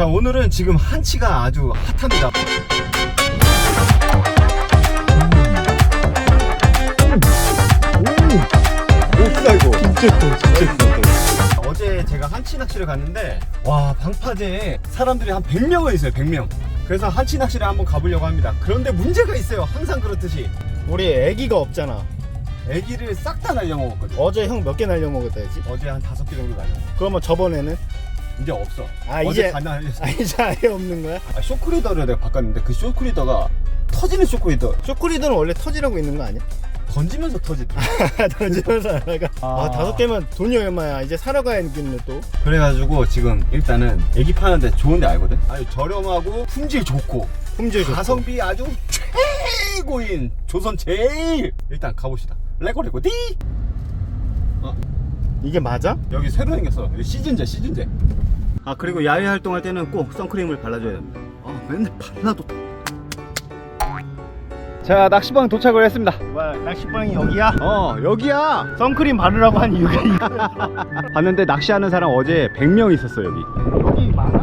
자 오늘은 지금 한치가 아주 핫합니다. 오 크다 이거. 진짜 커 진짜 어제 제가 한치 낚시를 갔는데 와 방파제에 사람들이 한 100명은 있어요 100명. 그래서 한치 낚시를 한번 가보려고 합니다. 그런데 문제가 있어요 항상 그렇듯이. 우리 애기가 없잖아. 애기를 싹 다 날려먹었거든 어제 형 몇 개 날려먹었다 했지? 어제 한 다섯 개 정도 날려 그러면 저번에는? 이제 없어. 아, 어제 이제- 다 날렸어 아 이제 아예 없는 거야? 아, 쇼크리더를 내가 바꿨는데 그 쇼크리더가 터지는 쇼크리더. 쇼크리더는 원래 터지라고 있는 거 아니야? 던지면서 터지더라 던지면서 나가 아, 아. 다섯 개면 돈이 얼마야? 이제 사러 가야겠네 또. 그래가지고 지금 일단은 애기 파는데 좋은데 알거든? 아니 저렴하고 품질 좋고. 품질 좋고. 가성비 아주 최고인 조선 제일. 일단 가봅시다. 레고 레고 디! 이게 맞아? 여기 새로 생겼어. 여기 시즌제 시즌제 아 그리고 야외 활동할 때는 꼭 선크림을 발라줘야 됩니다. 아 맨날 발라도. 자 낚시방 도착을 했습니다. 뭐야 낚시방이 여기야? 어 여기야. 선크림 바르라고 한 이유가 이거 봤는데 낚시하는 사람 어제 100명 있었어 여기. 여기 많아?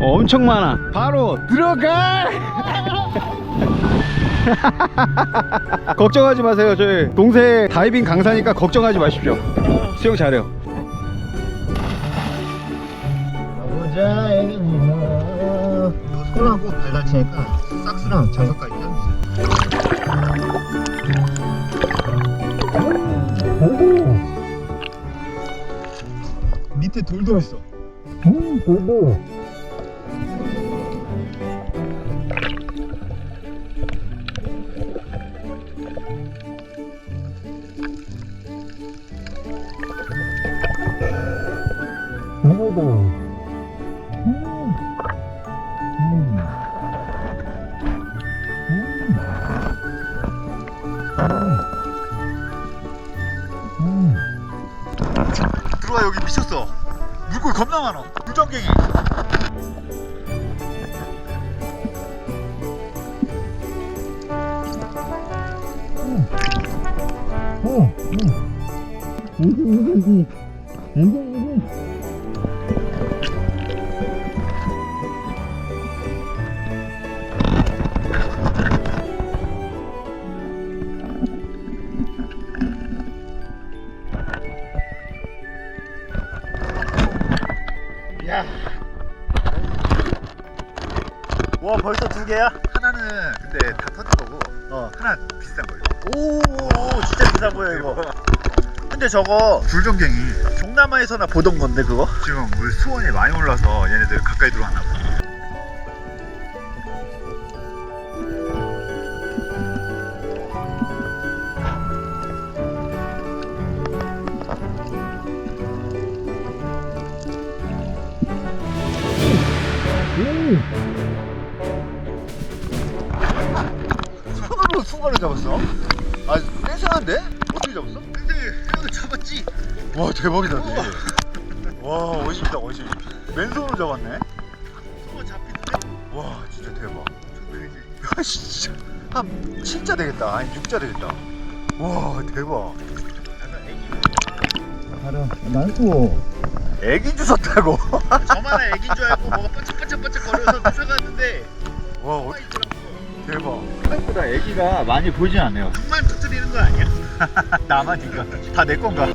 어, 엄청 많아. 바로 들어가! 걱정하지 마세요. 저희 동생 다이빙 강사니까 걱정하지 마십시오. 수영 잘해요 다치니까 싹스랑 장갑까지 껴주세요. 밑에 돌도 있어 들어와 여기 미쳤어. 물고기 겁나 많아 물정갱이 와 벌써 두 개야? 하나는 근데 다 터진 거고 어. 하나 비싼 거예요 오 진짜 비싸 보여 이거 근데 저거 불정갱이 동남아에서나 보던 건데 그거? 지금 물 수온이 많이 올라서 얘네들 가까이 들어왔나 봐 대박이다 네. 와 멋있다 멋있다. 맨손으로 잡았네. 수온 잡히는데 와 진짜 대박. 야 진짜. 한 7자 되겠다. 아니 6자 되겠다. 와 대박. 나는 애기 주웠다고? 저만의 애기인 줄 알고 뭐가 반짝반짝반짝 거려서 쫓아갔는데. 와 어, 대박. 생각보다 애기가 많이 보이진 않네요. 정말 터뜨리는 거 아니야? 나만 이거 다 내 건가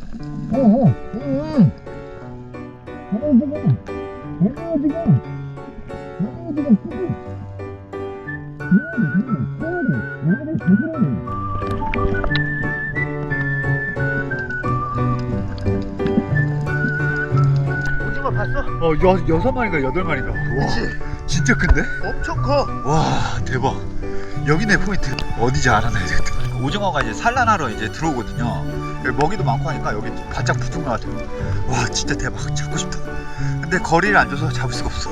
오징어 봤어? 어 여, 여섯 마리가 여덟 마리가 와 진짜 큰데? 엄청 커 와 대박 여기네 포인트 어디지 알아놔야 되겠다 오징어가 이제 산란하러 이제 들어오거든요. 여기 먹이도 많고 하니까 여기 바짝 붙은 것 같아요. 와 진짜 대박. 잡고 싶다. 근데 거리를 안 줘서 잡을 수가 없어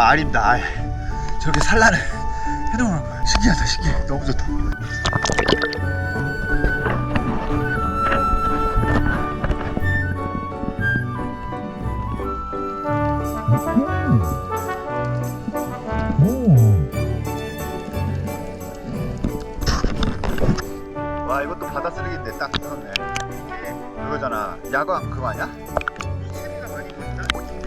아 알입니다. 알. 저렇게 산란을 해놓은 거 신기하다 신기해. 너무 좋다. 음. 와 이것도 바다 쓰레기인데 딱 그렇네. 그거잖아. 야광 그거 아니야?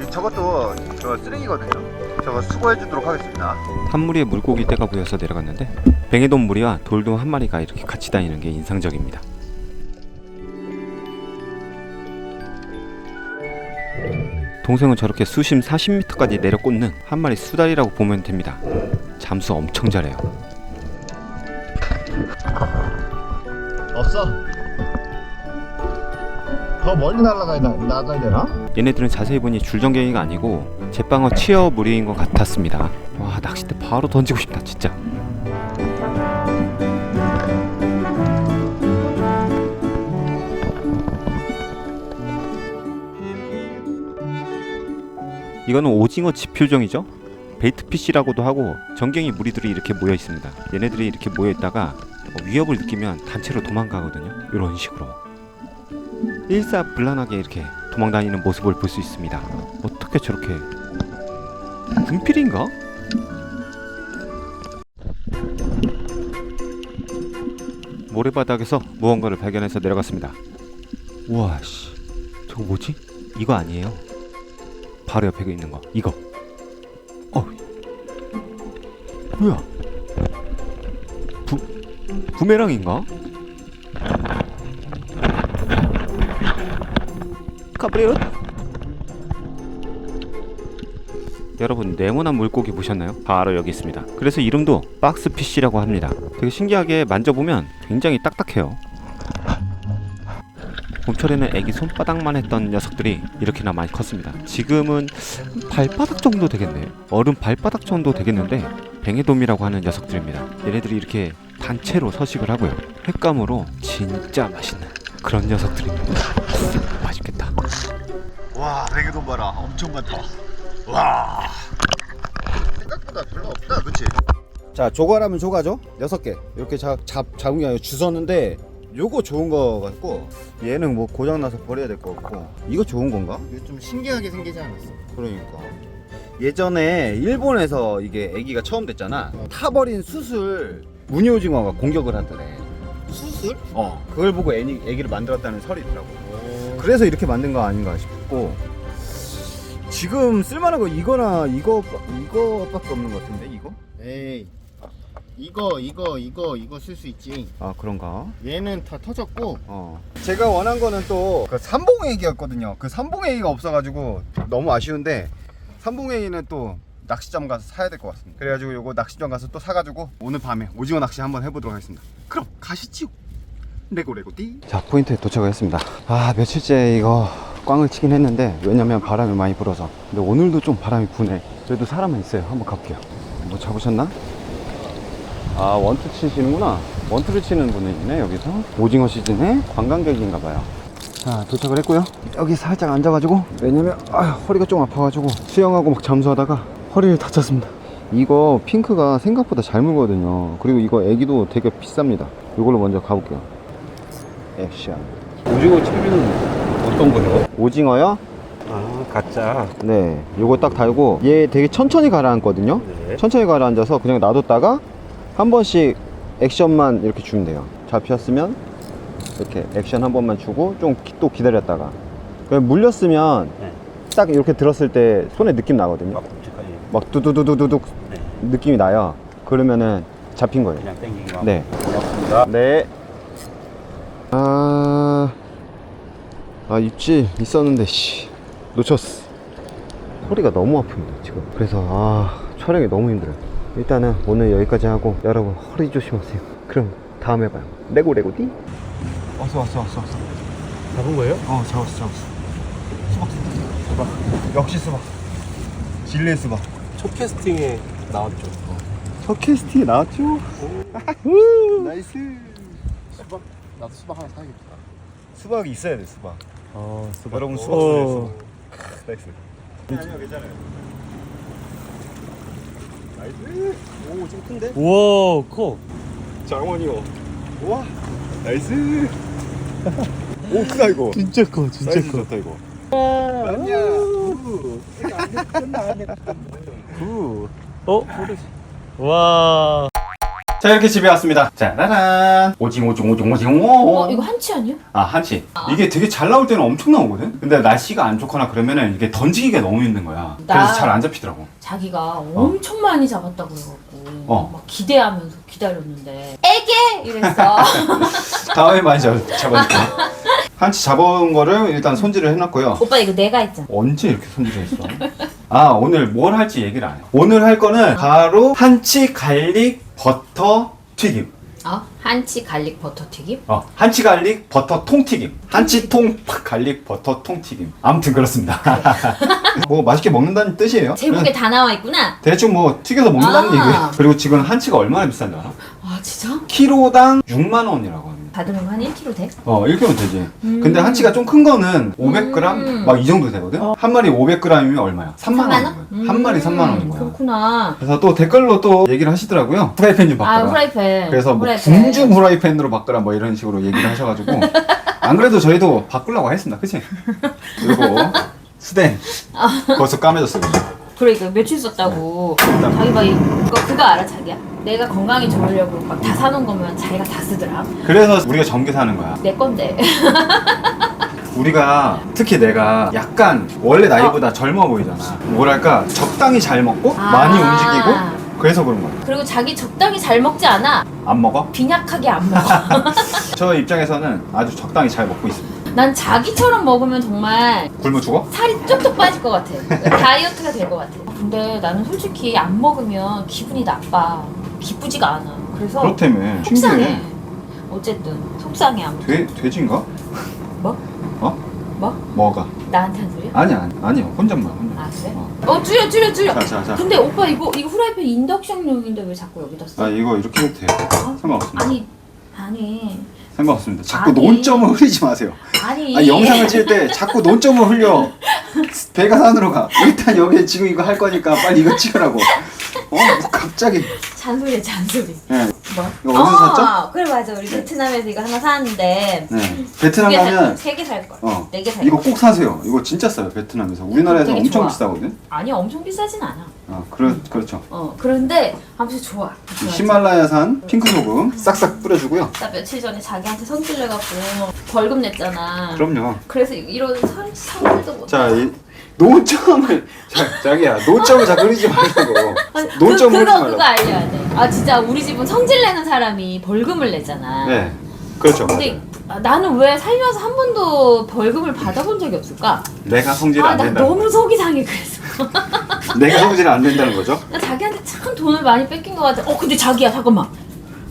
이 저것도 저 쓰레기거든요. 저거 수거해 주도록 하겠습니다 한 무리에 물고기 떼가 보여서 내려갔는데 뱅에돔 무리와 돌돔 한 마리가 이렇게 같이 다니는 게 인상적입니다. 동생은 저렇게 수심 40m까지 내려 꽂는 한 마리 수달이라고 보면 됩니다. 잠수 엄청 잘해요. 없어 더 멀리 날아가야, 나가야 되나? 얘네들은 자세히 보니 줄전갱이가 아니고 제빵어 치어 무리인 것 같았습니다. 와 낚싯대 바로 던지고 싶다 진짜. 이거는 오징어 지표정이죠. 베이트피쉬라고도 하고 전갱이 무리들이 이렇게 모여 있습니다. 얘네들이 이렇게 모여 있다가 위협을 느끼면 단체로 도망가거든요. 이런 식으로. 일사불란하게 이렇게 도망다니는 모습을 볼 수 있습니다. 어떻게 저렇게 군필인가? 모래바닥에서 무언가를 발견해서 내려갔습니다. 우와 씨, 저거 뭐지? 이거 아니에요? 바로 옆에 있는 거 이거. 어, 뭐야? 부 부메랑인가? 카브리 여러분 네모난 물고기 보셨나요? 바로 여기 있습니다. 그래서 이름도 박스피쉬라고 합니다. 되게 신기하게 만져보면 굉장히 딱딱해요. 봄철에는 애기 손바닥만 했던 녀석들이 이렇게나 많이 컸습니다. 지금은 발바닥 정도 되겠네요. 어른 발바닥 정도 되겠는데 뱅에돔이라고 하는 녀석들입니다. 얘네들이 이렇게 단체로 서식을 하고요. 횟감으로 진짜 맛있는 그런 녀석들입니다. 맛있겠다. 와 레게돈 봐라 엄청 많다 와. 생각보다 별로 없다 그치? 자 조과라면 조과죠. 여섯 개. 이렇게 잡, 잡 잡은 게 아니라 주웠는데 요거 좋은 거 같고 얘는 뭐 고장 나서 버려야 될것 같고 이거 좋은 건가? 이거 좀 신기하게 생기지 않았어? 그러니까. 예전에 일본에서 이게 아기가 처음 됐잖아. 타버린 숯을 무늬오징어가 공격을 하더래 수술? 어 그걸 보고 애기, 애기를 만들었다는 설이 있더라고. 그래서 이렇게 만든 거 아닌가 싶고 지금 쓸만한 거 이거나 이거 이거밖에 없는 것 같은데 이거? 에이 이거 이거 이거 이거 쓸 수 있지 아 그런가? 얘는 다 터졌고 어. 제가 원한 거는 또그 삼봉애기였거든요. 그 삼봉애기가 없어가지고 너무 아쉬운데 삼봉애기는 또 낚시점 가서 사야 될 것 같습니다. 그래가지고 요거 낚시점 가서 또 사가지고 오늘 밤에 오징어 낚시 한번 해보도록 하겠습니다. 그럼 가시죠. 레고 레고 띠. 자 포인트에 도착을 했습니다. 아 며칠째 이거 꽝을 치긴 했는데 왜냐면 바람이 많이 불어서. 근데 오늘도 좀 바람이 부네. 그래도 사람은 있어요. 한번 가볼게요. 뭐 잡으셨나? 아 원투 치시는구나 원투를 치는 분이 있네 여기서 오징어 시즌에 관광객인가 봐요 자 도착을 했고요 여기 살짝 앉아가지고 왜냐면 아, 허리가 좀 아파가지고 수영하고 막 잠수하다가 허리를 다쳤습니다 이거 핑크가 생각보다 잘 물거든요 그리고 이거 애기도 되게 비쌉니다 이걸로 먼저 가볼게요 액션 오징어 채비는 어떤 거요? 오징어요? 아 가짜 네 요거 딱 달고 얘 되게 천천히 가라앉거든요 네. 천천히 가라앉아서 그냥 놔뒀다가 한 번씩 액션만 이렇게 주면 돼요 잡혔으면 이렇게 액션 한 번만 주고 좀 또 기다렸다가 그냥 물렸으면 네. 딱 이렇게 들었을 때 손에 느낌 나거든요 막 굵직하게 막 두두두두두둑 네. 느낌이 나요 그러면은 잡힌 거예요 그냥 거 네. 고맙습니다 네. 아, 아 입질 있었는데 씨 놓쳤어. 허리가 너무 아픕니다 지금. 그래서 아 촬영이 너무 힘들어요. 일단은 오늘 여기까지 하고 여러분 허리 조심하세요. 그럼 다음에 봐요. 레고 레고 띠. 왔어 왔어 왔어 왔어. 잡은 거예요? 어 잡았어 잡았어. 수박 수박 역시 수박. 진레 수박. 첫 캐스팅에 나왔죠 첫 캐스팅이 나왔죠? 나이스. 수박 나도 수박 하나 사야겠다 수박이 있어야 돼 수박. 아 수박 여러분 수박 어. 수박. 나이스. 아니요 괜찮아요. 나이스. 오 좀 큰데? 우와 커 장원이요. 우와 나이스. 오 크다 이거. 진짜 커 진짜 사이즈 커 좋다 이거. 아니야 구 어? 와 자 이렇게 집에 왔습니다. 짜라란. 오징 오징 오징 오징 오. 어, 이거 한치 아니야? 아 한치. 이게 되게 잘 나올 때는 엄청 나오거든. 근데 날씨가 안 좋거나 그러면은 이게 던지기가 너무 힘든 거야. 그래서 나- 잘 안 잡히더라고. 자기가 엄청 많이 잡았다고 해갖고 어. 막 기대하면서 기다렸는데 애게 이랬어. 다음에 많이 잡, 잡아줄게. 한치 잡아온 거를 일단 손질을 해놨고요. 오빠 이거 내가 했잖아. 언제 이렇게 손질했어? 아 오늘 뭘 할지 얘기를 안 해. 오늘 할 거는 바로 한치 갈릭 버터 튀김. 어? 한치 갈릭 버터 튀김? 어, 한치 갈릭 버터 통튀김. 한치 통 갈릭 버터 통튀김. 아무튼 그렇습니다. 뭐 맛있게 먹는다는 뜻이에요. 제목에 다 나와 있구나. 대충 뭐 튀겨서 먹는다는 아. 얘기예요. 그리고 지금 한치가 얼마나 비싼지 알아? 아 진짜? 키로당 6만 원이라고 합니다. 받으면 한 1kg 돼? 어, 1kg 되지. 근데 한치가 좀 큰 거는 500g 음. 막 이 정도 되거든. 한 마리 500g이면 얼마야? 3만 3만 원인 원? 거야. 한 마리 3만 원인 거야. 그렇구나. 그래서 또 댓글로 또 얘기를 하시더라고요. 프라이팬 좀 바꿔라. 아 후라이팬. 그래서 뭐 후라이팬. 궁중 후라이팬으로 바꾸라 뭐 이런 식으로 얘기를 하셔가지고 안 그래도 저희도 바꾸려고 했습니다. 그치? 그리고 스댄 벌써 까매졌어. 그죠? 그러니까 며칠 썼다고. 자기 막 이거 그거 알아 자기야? 내가 건강에 좋으려고 막 다 사놓은 거면 자기가 다 쓰더라. 그래서 우리가 전기 사는 거야. 내 건데. 우리가 특히 내가 약간 원래 나이보다 젊어 보이잖아. 뭐랄까 적당히 잘 먹고 아. 많이 움직이고 그래서 그런 거야. 그리고 자기 적당히 잘 먹지 않아. 안 먹어? 빈약하게 안 먹어. 저 입장에서는 아주 적당히 잘 먹고 있습니다. 난 자기처럼 먹으면 정말 굶어 죽어? 살이 쭉쭉 빠질 것 같아. 다이어트가 될 것 같아. 근데 나는 솔직히 안 먹으면 기분이 나빠. 기쁘지가 않아. 그래서 그렇다며. 속상해. 신기해. 어쨌든 속상해 아무튼. 돼 돼지인가? 뭐? 어? 뭐? 뭐가? 나한테 한 소리야? 아니야 아니, 아니야 혼잣말 혼잣말. 아 그래? 어. 어 줄여 줄여 줄여. 자, 자, 자. 근데 오빠 이거 이거 후라이팬 인덕션용인데 왜 자꾸 여기다 써? 아 이거 이렇게 해도 돼요. 상관없습니다. 아니 아니 상관없습니다. 자꾸 아니. 논점을 흐리지 마세요. 아니. 아 영상을 찍을 때 자꾸 논점을 흘려. 배가 산으로 가. 일단 여기 지금 이거 할 거니까 빨리 이거 찍으라고. 어? 뭐 갑자기. 잔소리야 잔소리. 네. 뭐? 이거 어디서 샀죠? 그래 맞아 우리 베트남에서 이거 하나 사왔는데 네. 베트남 가면 세개 살 걸. 어 네 개 살 이거 걸. 꼭 사세요. 이거 진짜 싸요 베트남에서. 우리나라에서 되게 엄청 좋아. 비싸거든. 아니 엄청 비싸진 않아. 아 그렇 그렇죠. 어 그런데 아무튼 좋아. 이 히말라야산 핑크 소금 싹싹 뿌려주고요. 나 며칠 전에 자기한테 성질 내갖고 벌금 냈잖아. 그럼요. 그래서 이런 선 선물도 못. 자, 이 노점을 자, 자기야 노점을 자꾸 흐리지 말라고. 아니, 노점을 그, 그거 말라고. 그거 알려야 돼. 아 진짜 우리 집은 성질 내는 사람이 벌금을 내잖아. 네, 그렇죠. 근데 맞아요. 아, 나는 왜 살면서 한 번도 벌금을 받아본 적이 없을까? 내가 성질 아안나 된다. 너무 속이 상해 그래서. 내가 성질 안 된다는 거죠? 나 자기한테 참 돈을 많이 뺏긴 것 같아. 어 근데 자기야 잠깐만.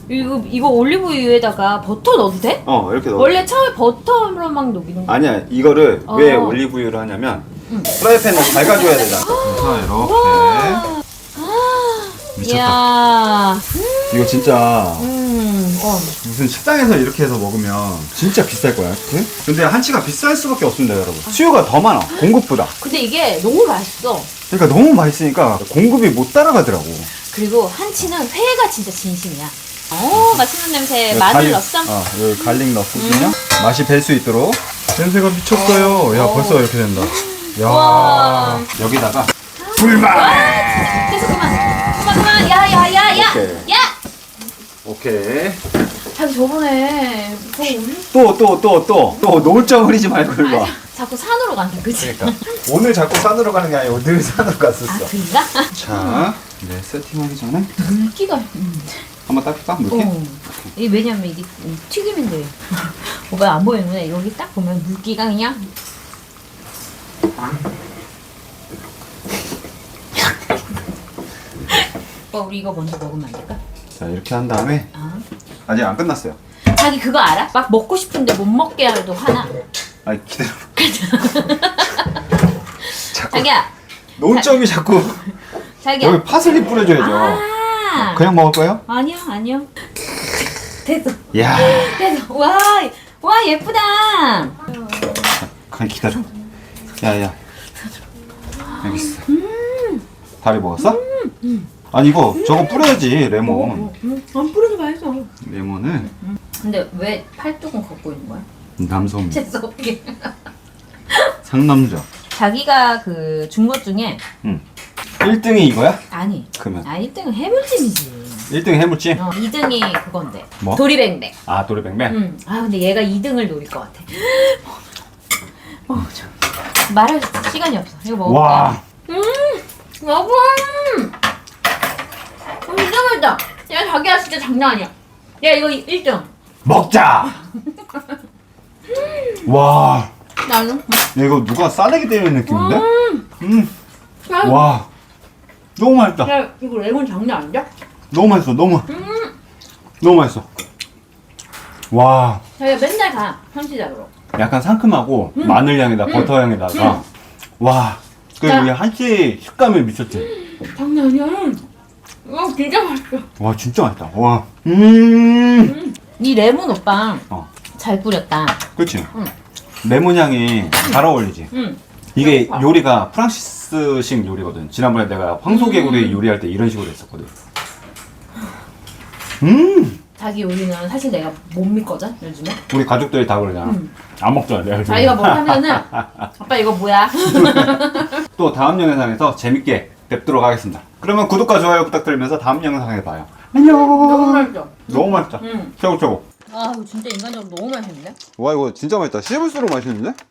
이거 이거 올리브유에다가 버터 넣어도 돼? 어 이렇게 넣어. 원래 처음에 버터로만 녹이는 거. 아니야 이거를 어. 왜 올리브유를 하냐면 프라이팬을 밝아줘야 되잖아. 그래서 이렇게 와. 미쳤다. 이야. 이거 진짜 음. 어. 무슨 식당에서 이렇게 해서 먹으면 진짜 비쌀 거야. 그치? 근데 한치가 비쌀 수밖에 없습니다, 여러분. 수요가 더 많아. 공급보다. 근데 이게 너무 맛있어. 그러니까 너무 맛있으니까 공급이 못 따라가더라고. 그리고 한치는 회가 진짜 진심이야. 어 맛있는 냄새. 마늘 넣었어? 어, 여기 갈릭 넣었거든요. 맛이 뵐수 있도록. 냄새가 미쳤어요. 야, 어. 벌써 이렇게 된다. 야. 와. 여기다가 불만. 계속 그만. 그만 그만. 야야야야. 오케이. 야. 오케이. 자기 저번에 그거 올려. 또또 또 또 또 노점 흐리지 말고 일로 와. 자꾸 산으로 간다, 그치? 그러니까 오늘 자꾸 산으로 가는 게 아니고 늘 산으로 아, 갔었어. 그런가? 자, 이제 세팅하기 전에 물기가. 음. 한번 닦을까? 물기? 어. 이 왜냐면 이게 튀김인데. 오빠 안 보이는데 여기 딱 보면 물기가 그냥. 오빠 우리 이거 먼저 먹으면 안 될까? 자, 이렇게 한 다음에 아. 아직 안 끝났어요. 자기 그거 알아? 막 먹고 싶은데 못 먹게 해도 화나. 아니 기다려. 자꾸 자기야, 논점이 자꾸 자기야. 여기 파슬리 뿌려줘야죠. 아. 그냥 먹을 거예요? 아니요, 아니요. 됐어, 야, 됐어. 와, 와 예쁘다. 그냥 기다려. 야야. 여기 있어. 다리 먹었어? 아니 이거 저거 뿌려야지 레몬. 음, 안 뿌려도 맛있어. 레몬을 근데 왜 팔뚝은 걷고 있는 거야? 남성 재수 없게. 상남자. 자기가 그준것 중에 1등이 이거야? 아니 그러면 아 1등은 해물찜이지 1등 해물찜? 어, 2등이 그건데. 뭐? 도리뱅뱅. 아 도리뱅뱅? 응. 아 근데 얘가 2등을 노릴 것 같아. 어, 저 말할 시간이 없어. 이거 먹을게. 와 여보. 음, 진짜 맛있다. 야 자기야 진짜 장난 아니야. 야 이거 1등. 먹자! 와 나는. 야, 이거 누가 싸대기 때리는 느낌인데? 음. 야, 와 너무 맛있다 야 이거 레몬 장난 아니야? 너무 맛있어 너무 너무 맛있어 와 자기가 맨날 가 한시장으로. 약간 상큼하고 마늘 향에다 버터 향에다가 와그 자. 우리 한치 식감이 미쳤지 장난 아니야. 이거 진짜 맛있어. 와 진짜 맛있다 와 음 이 레몬 오빠 어. 잘 뿌렸다. 그치 응. 레몬 향이 잘 어울리지 응. 이게 그러니까. 요리가 프랑시스식 요리거든 지난번에 내가 황소개구리 음. 요리할 때 이런 식으로 했었거든 음 자기 요리는 사실 내가 못 믿거든 요즘에. 우리 가족들이 다 그러잖아 음. 안 먹잖아 내가 요즘에. 자기가 뭐 하면은 아빠 이거 뭐야? 또 다음 영상에서 재밌게 뵙도록 하겠습니다. 그러면 구독과 좋아요 부탁드리면서 다음 영상에 봐요. 안녕. 너무 맛있어. 너무 맛있다. 응. 최고 최고. 아 이거 진짜 인간적으로 너무 맛있는데? 와 이거 진짜 맛있다 씹을수록 맛있는데?